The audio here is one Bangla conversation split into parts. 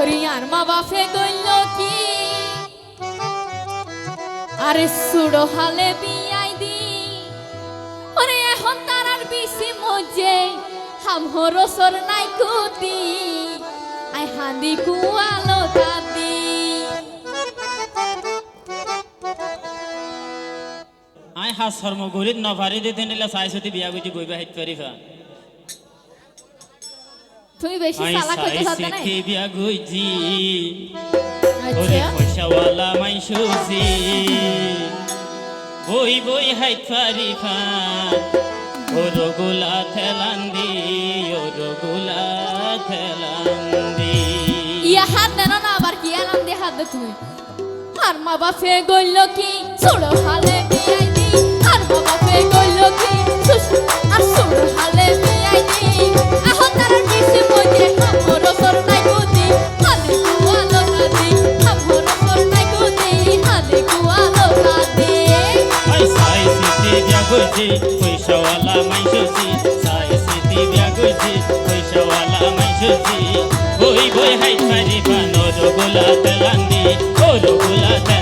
ওরিয়ার মা বাপে গইল কি? আরে সুড়ো হালে বিয়াই দি। ওরে এখন তার আর বেশি মজে। হাম হরসর নাই কুতি। আই হান্দি কুয়ালো দাদি আই হাস শর্ম গরিত নভারি দিতে নিলে চাইছতি বিয়া বুঝি গইবা হেত পারিবা তুমি বেশি সালা কইতে সাথে নাই? চাইছি বিয়া গুইজি ওরে আচ্ছা পয়সাওয়ালা মাইশুসি বই বই হাইত পারিবা ওরো গুলা থেলান্দি ওরো গুলা থেলান্দি ইয়া হাত দেন না আবার কি দিয়ে হাত দে তুমি? আর মা বাপে গইল কি? সুড়ো হালে বিয়াই দি। আর মা বাপে গইল কি? সুস- আর সুড়ো হালে চাইছি বিয়া গুইজি পয়সাওয়ালা মাইশুসি চাইছি বিয়া গুইজি পয়সাওয়ালা মাইশুসি বই বই হাইত পারিবা ওরো গুলা থেলান্দি ওরো গুলা থেলান্দি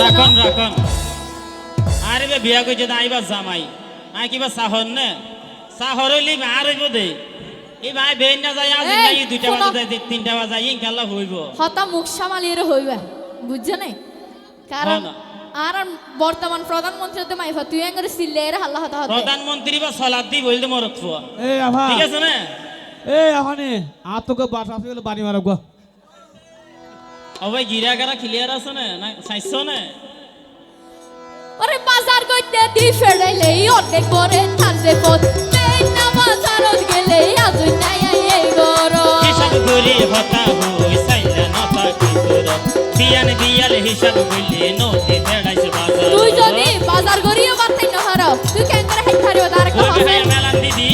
রাখন রাখন। আরে বে বিয়া কইছে না আইবা জামাই। আই কিবা সাহর নে? সাহর হইলি আর হইব দে। এই ভাই বেন না যায় আজ নাই দুইটা। বাজে যায় তিনটা বাজে ইন কাল্লা হইব। হতা মুখ সামালিয়ে হইবে। বুঝছে নাই কারণ না। আর বর্তমান প্রধানমন্ত্রী তো মাইফা তুই এঙ্গরে সিল্লের হাল্লা হতা হতে। প্রধানমন্ত্রী বা সলাদ দি বলতে মরত ফুয়া এই আভা। ঠিক আছে না? এই আহানে আর তোকে বাস আসে গেলে বাড়ি মারব গো ও ভাই গিরা গারা ক্লিয়ার আছে না? না চাইছো না? ওরে বাজার কইতে দি অর্ধেক করে তার যে পথ। বেন না বাজারত গেলে আজু নাই এই গরত হিসাব করি হতা হই সাইলা নতা কি কর বিয়ান বিয়াল হিসাব কইলে নতে বেড়াইছে বাজার। তুই যদি বাজার গড়িয়ে বাড়তাই না হারো তুই কেন করে হাইট হারিও তার কথা মেলান দিদি।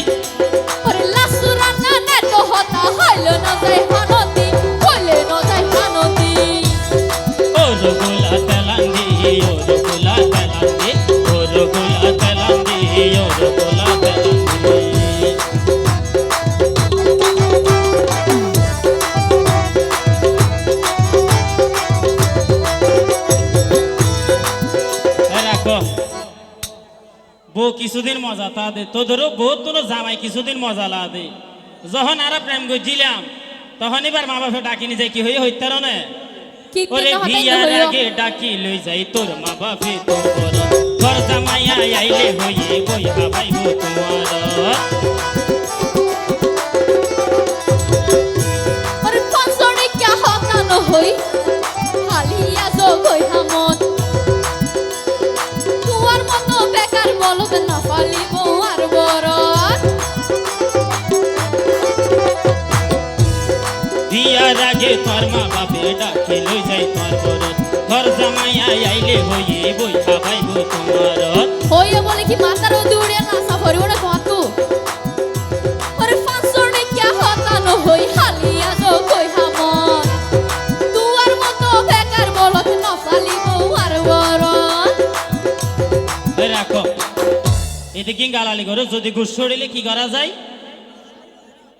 বউ কিছুদিন মজা তা দে। তোদেরও বহুত তোর জামাই কিছুদিন মজা লা দে। যখন আর প্রেম করছিলাম তখন এবার মা বাপে ডাকিনি যাই কি হয়ে হইতার না? ওরে বিয়ার আগে ডাকি লই যাই তোর মা বাপে তোর ঘর। জামাইয়া আইলে হইয়ে বই হাবাইব তোমার। বিয়ার আগে তোর মা বাপে ডাকি লই যাই তোর ঘর ঘর জামাইয়া আইলে হইয়ে বই হাবাইব তোমার হইয়ে বলে কি মাতার দৌড়ে না সাফরিও না কত? ওরে পাঁচজনে কে হতা ন হই হালিয়া জো কই হামত তুয়ার মতো বেকার বলদ না ফালিব আর এই রাখো এতে কি গালালি করো যদি গুসড়িলে কি করা যায়?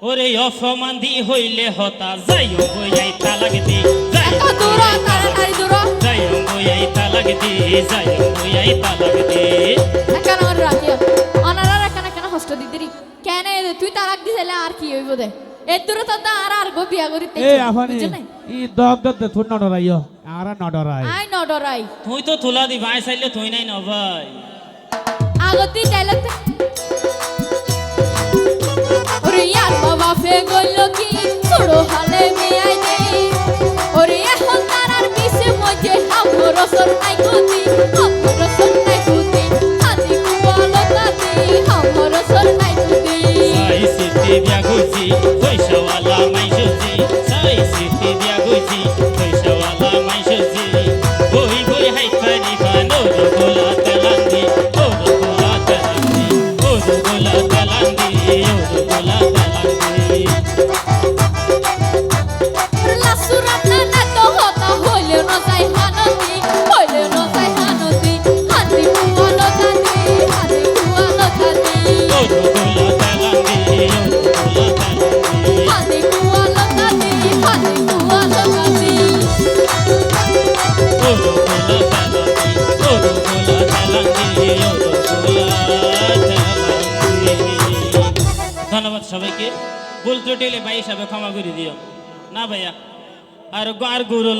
ওরে অপমান দি হইলে হতা যাইও বইয়াই তালাক দি যাইও বইয়াই তাড়াতাড়ি দূর। যাইও বইয়াই তালাক দি যাইও বইয়াই তালাক দি। একান আমার রাখিও অনারার একান একান হস্ত দিদিরি কেন তুই তারাক দিছিলে আর কি হইব দে? এর দূরে তো দা আর আর গো বিয়া করিতে এই আফানি ই দগ দগ দে থুর নডরাইও। আর নডরাই। আই ন ডরাই তুই তো তুলা দি ভাই চাইলে তুই নাই ন ভাই আগতি ডাইলগ আর বাবা ফে গইল কি? ছোড়ো হালে মেয়াই দেই ওরে এখন তার আর পিছে মজে আমার রসর নাই গতি আমার রসর নাই গতি আদি কুয়ালো তাতে আমার রসর নাই গতি সাই সিতে বিয়া গুজি পয়সাওয়ালা মাইসুজি সাই সিতে বিয়া গুজি পয়সাওয়ালা মাইসুজি বই বই হাই পারি বানো রোলা তালান্দি, ও রোলা তালান্দি, ও রোলা তালান্দি, ও ধন্যবাদ সবাইকে। ভুল ত্রুটিলে ভাই হিসাবে ক্ষমা করে দিও। না ভাইয়া আর আর গুরু